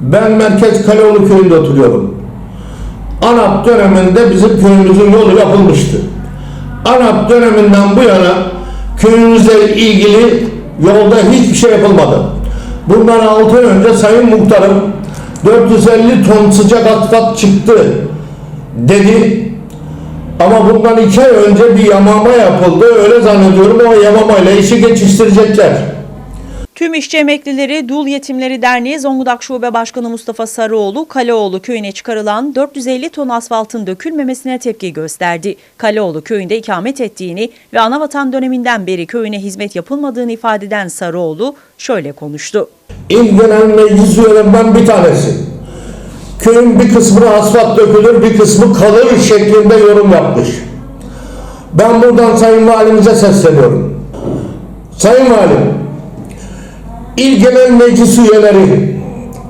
Ben Merkez Kaleoğlu köyünde oturuyorum. ANAP döneminde bizim köyümüzün yolu yapılmıştı. ANAP döneminden bu yana köyümüzle ilgili yolda hiçbir şey yapılmadı. Bundan 6 ay önce Sayın Muhtarım 450 ton sıcak asfalt çıktı dedi. Ama bundan iki ay önce bir yamama yapıldı. Öyle zannediyorum o yamamayla işi geçiştirecekler. Tüm işçi emeklileri Dul Yetimleri Derneği Zonguldak Şube Başkanı Mustafa Sarıoğlu, Kaleoğlu köyüne çıkarılan 450 ton asfaltın dökülmemesine tepki gösterdi. Kaleoğlu köyünde ikamet ettiğini ve anavatan döneminden beri köyüne hizmet yapılmadığını ifade eden Sarıoğlu şöyle konuştu. İl Genel Meclis üyelerinden bir tanesi. Köyün bir kısmına asfalt dökülür, bir kısmı kalır şeklinde yorum yapmış. Ben buradan Sayın Valimize sesleniyorum. Sayın Valim, İl Genel Meclis üyeleri,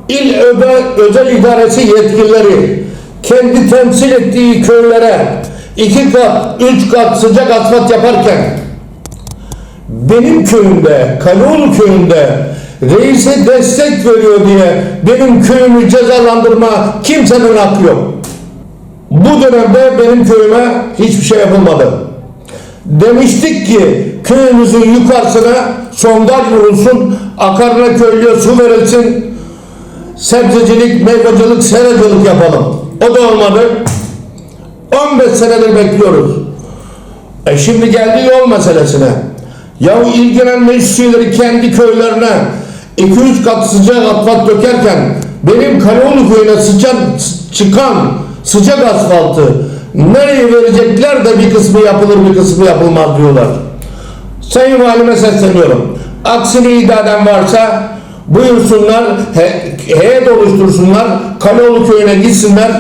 il öbe, özel idaresi yetkilileri kendi temsil ettiği köylere iki kat, üç kat sıcak asfalt yaparken benim köyümde, Kaleoğlu köyünde reise destek veriyor diye benim köyümü cezalandırma kimsenin hakkı yok. Bu dönemde benim köyüme hiçbir şey yapılmadı. Demiştik ki köyümüzün yukarısına sondaj vurulsun, akarına köylüye su verilsin, sebzecilik, meyvacılık, seracılık yapalım. O da olmadı. 15 senedir bekliyoruz. E şimdi geldi yol meselesine. Ya ilgilenen meclis kendi köylerine 2-3 kat sıcak asfalt dökerken benim Kaleoğlu köyüne sıcak çıkan sıcak asfaltı nereye verecekler de bir kısmı yapılır bir kısmı yapılmaz diyorlar. Sayın Valime sesleniyorum. Aksini iddia eden varsa buyursunlar, he, heyet oluştursunlar, Kaleoğlu köyüne gitsinler.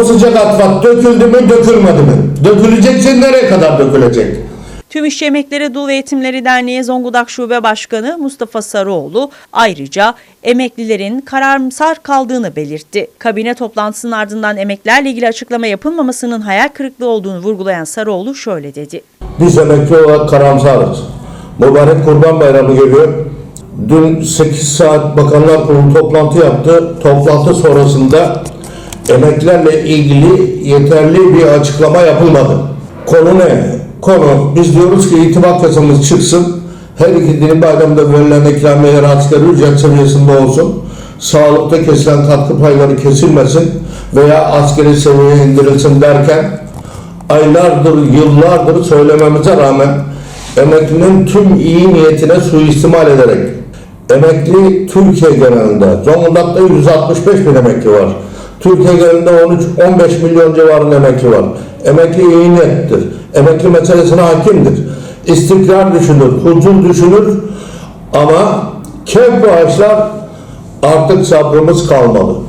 O sıcak asfalt döküldü mü, dökülmedi mi? Dökülecekse nereye kadar dökülecek? Tüm İşçi Emekleri Dul ve Yetimleri Derneği Zonguldak Şube Başkanı Mustafa Sarıoğlu ayrıca emeklilerin karamsar kaldığını belirtti. Kabine toplantısının ardından emeklerle ilgili açıklama yapılmamasının hayal kırıklığı olduğunu vurgulayan Sarıoğlu şöyle dedi. Biz emekli olarak karamsarız. Mübarek Kurban Bayramı geliyor. Dün 8 saat Bakanlar Kurulu toplantı yaptı. Toplantı sonrasında emeklerle ilgili yeterli bir açıklama yapılmadı. Konu ne? Konu biz diyoruz ki itibat yasamız çıksın. Her iki dini bayramda verilen ikramiyeler asgari ücret seviyesinde olsun. Sağlıkta kesilen katkı payları kesilmesin veya asgari seviyeye indirilsin derken aylardır, yıllardır söylememize rağmen emeklinin tüm iyi niyetine suistimal ederek emekli Türkiye genelinde Zonguldak'ta 165 bin emekli var. Türkiye genelinde 13-15 milyon civarında emekli var. Emekli iyi niyettir. Emekli meselesine hakimdir. İstikrar düşünür, huzur düşünür ama kef bağışlar artık sabrımız kalmadı.